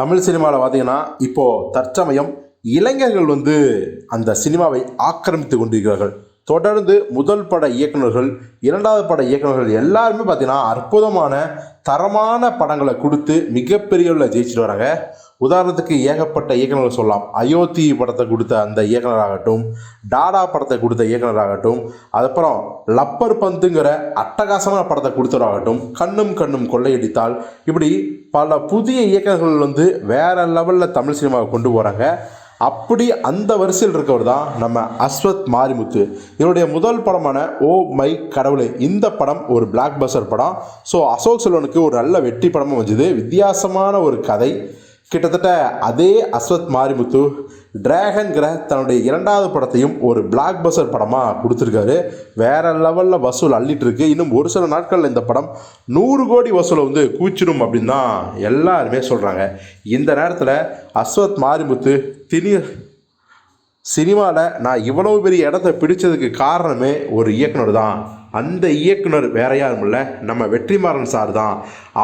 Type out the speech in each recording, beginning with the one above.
தமிழ் சினிமாவில் பார்த்தீங்கன்னா இப்போது தற்சமயம் இளைஞர்கள் வந்து அந்த சினிமாவை ஆக்கிரமித்து கொண்டிருக்கிறார்கள். தொடர்ந்து முதல் பட இயக்குனர்கள் இரண்டாவது பட இயக்குனர்கள் எல்லாருமே பார்த்தீங்கன்னா அற்புதமான தரமான படங்களை கொடுத்து மிகப்பெரிய ஜெயிச்சுட்டு வராங்க. உதாரணத்துக்கு ஏகப்பட்ட இயக்குனர்கள் சொல்லலாம். அயோத்தி படத்தை கொடுத்த அந்த இயக்குனராகட்டும் டாடா படத்தை கொடுத்த இயக்குனராகட்டும் அதுக்கப்புறம் லப்பர் பந்துங்கிற அட்டகாசமான படத்தை கொடுத்தவராகட்டும் கண்ணும் கண்ணும் கொள்ளையடித்தால் இப்படி பல புதிய இயக்குநர்கள் வந்து வேறு லெவலில் தமிழ் சினிமாவை கொண்டு போகிறாங்க அப்படி அந்த வரிசையில் இருக்கவர் தான் நம்ம அஸ்வத் மாரிமுத்து. இவருடைய முதல் படமான ஓ மை கடவுளே இந்த படம் ஒரு பிளாக் பஸ்டர் படம். ஸோ அசோக் செல்வனுக்கு ஒரு நல்ல வெற்றி படமும் வந்தது. வித்தியாசமான ஒரு கதை. கிட்டத்தட்ட அதே அஸ்வத் மாரிமுத்து டிராகன்கிற தன்னுடைய இரண்டாவது படத்தையும் ஒரு பிளாக் பஸ்டர் படமாக கொடுத்துருக்காரு. வேற லெவலில் வசூல் அள்ளிட்டு இருக்கு இன்னும் ஒரு சில நாட்களில் இந்த படம் நூறு கோடி வசூலை வந்து கூச்சிடும் அப்படின்னு தான் எல்லாருமே சொல்கிறாங்க இந்த நேரத்தில் அஸ்வத் மாரிமுத்து திணி சினிமாவில் நான் இவ்வளவு பெரிய இடத்த பிடிச்சதுக்கு காரணமே ஒரு இயக்குனர் தான். அந்த இயக்குனர் வேற யாரும் இல்லை. நம்ம வெற்றிமாறன் சார் தான்.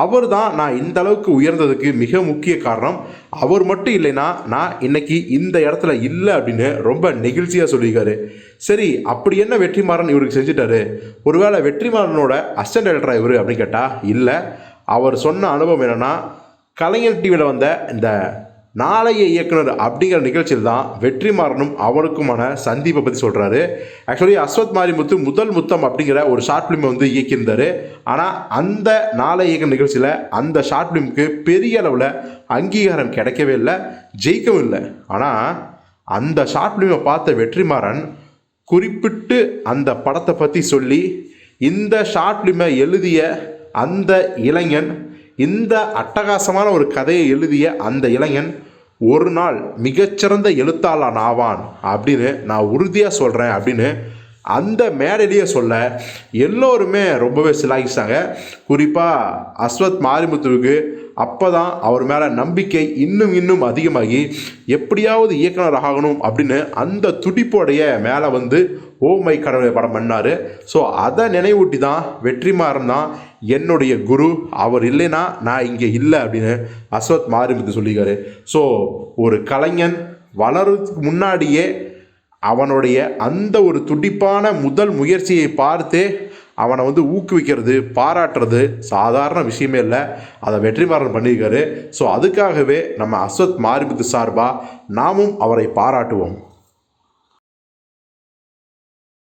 அவர் தான் நான் இந்த அளவுக்கு உயர்ந்ததுக்கு மிக முக்கிய காரணம். அவர் மட்டும் இல்லைன்னா நான் இன்னைக்கு இந்த இடத்துல இல்லை அப்படின்னு ரொம்ப நெகிழ்ச்சியாக சொல்லியிருக்காரு. சரி அப்படி என்ன வெற்றிமாறன் இவருக்கு செஞ்சுட்டாரு? ஒருவேளை வெற்றிமாறனோட அசிஸ்டன்ட் டைரக்டரா இவர் அப்படின்னு கேட்டால் இல்லை. அவர் சொன்ன அனுபவம் என்னென்னா கலைஞர் டிவியில் வந்த இந்த நாளைய இயக்குனர் அப்படிங்கிற நிகழ்ச்சியில் தான் வெற்றிமாறனும் அவனுக்குமான சந்திப்பை பற்றி சொல்கிறாரு ஆக்சுவலி அஸ்வத் மாரிமுத்து முதல் முத்தம் அப்படிங்கிற ஒரு ஷார்ட் ஃபிலிமை வந்து இயக்கியிருந்தார். ஆனால் அந்த நாளைய இயக்க நிகழ்ச்சியில் அந்த ஷார்ட் ஃபிலிமுக்கு பெரிய அளவில் அங்கீகாரம் கிடைக்கவே இல்லை ஜெயிக்கவும் இல்லை. ஆனால் அந்த ஷார்ட் ஃபிலிமை பார்த்த வெற்றிமாறன் குறிப்பிட்டு அந்த படத்தை பற்றி சொல்லி இந்த ஷார்ட் ஃபிலிமை எழுதிய அந்த இளைஞன் இந்த அட்டகாசமான ஒரு கதையை எழுதிய அந்த இளைஞன் ஒரு நாள் மிகச்சிறந்த எழுத்தாளன் ஆவான் அப்படின்னு நான் உறுதியாக சொல்கிறேன் அப்படின்னு அந்த மேடையிலேயே சொல்ல எல்லோருமே ரொம்பவே சிலாகிச்சாங்க. குறிப்பாக அஸ்வத் மாரிமுத்துவுக்கு அப்போ தான் அவர் மேலே நம்பிக்கை இன்னும் இன்னும் அதிகமாகி எப்படியாவது இயக்குனர் ஆகணும் அப்படின்னு அந்த துடிப்போடைய மேலே வந்து ஓ மை கடவுளை படம் பண்ணார். ஸோ அதை நினைவூட்டி தான் வெற்றிமாறன் தான் என்னுடைய குரு. அவர் இல்லைன்னா நான் இங்கே இல்லை அப்படின்னு அஸ்வத் மாரிமுத்து சொல்லியிருக்காரு. ஸோ ஒரு கலைஞன் வளர்றதுக்கு முன்னாடியே அவனுடைய அந்த ஒரு துடிப்பான முதல் முயற்சியை பார்த்து அவனை வந்து ஊக்குவிக்கிறது பாராட்டுறது சாதாரண விஷயமே இல்லை. அதை வெற்றிமாறன் பண்ணியிருக்காரு. ஸோ அதுக்காகவே நம்ம அஸ்வத் மாரிமுத்து சார்பாக நாமும் அவரை பாராட்டுவோம்.